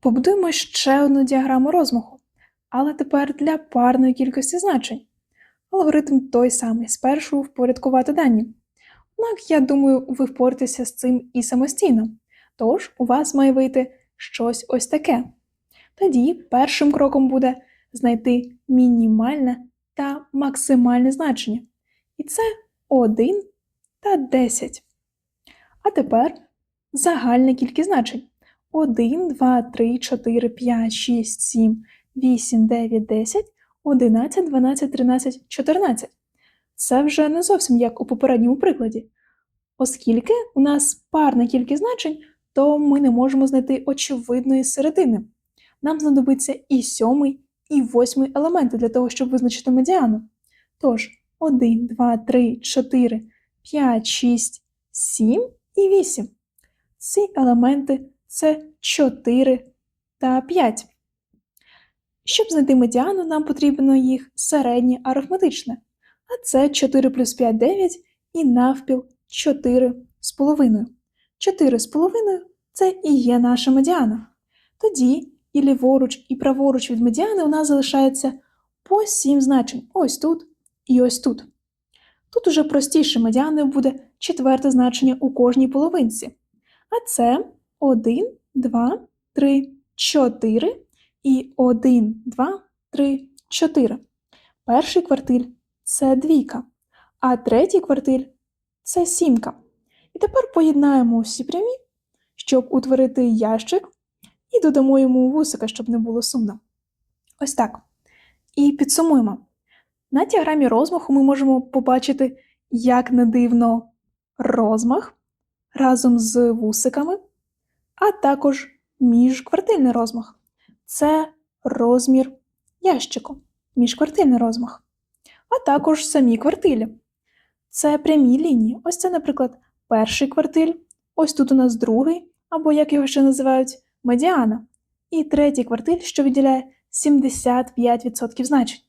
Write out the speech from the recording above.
Побудуємо ще одну діаграму розмаху, але тепер для парної кількості значень. Алгоритм той самий, спершу впорядкувати дані. Однак, я думаю, ви впораєтеся з цим і самостійно. Тож у вас має вийти щось ось таке. Тоді першим кроком буде знайти мінімальне та максимальне значення. І це 1 та 10. А тепер загальна кількість значень. 1, 2, 3, 4, 5, 6, 7, 8, 9, 10, 11, 12, 13, 14. Це вже не зовсім як у попередньому прикладі. Оскільки у нас парна кількість значень, то ми не можемо знайти очевидної середини. Нам знадобиться і сьомий, і восьмий елементи для того, щоб визначити медіану. Тож 1, 2, 3, 4, 5, 6, 7 і 8. Ці елементи це 4 та 5. Щоб знайти медіану, нам потрібно їх середнє арифметичне. А це 4 плюс 5 9 і навпіл 4 з половиною. 4 з половиною це і є наша медіана. Тоді і ліворуч, і праворуч від медіани у нас залишається по 7 значень. Ось тут і ось тут. Тут уже простіше медіаною буде четверте значення у кожній половинці. А це 1, 2, 3, 4 і 1, 2, 3, 4. Перший квартиль це двійка, а третій квартиль це сімка. І тепер поєднаємо всі прямі, щоб утворити ящик, і додамо йому вусика, щоб не було сумно. Ось так. І підсумуємо. На діаграмі розмаху ми можемо побачити, як не дивно, розмах разом з вусиками, а також міжквартильний розмах. Це розмір ящику, міжквартильний розмах, а також самі квартилі. Це прямі лінії. Ось це, наприклад, перший квартиль, ось тут у нас другий, або як його ще називають, медіана, і третій квартиль, що виділяє 75% значень.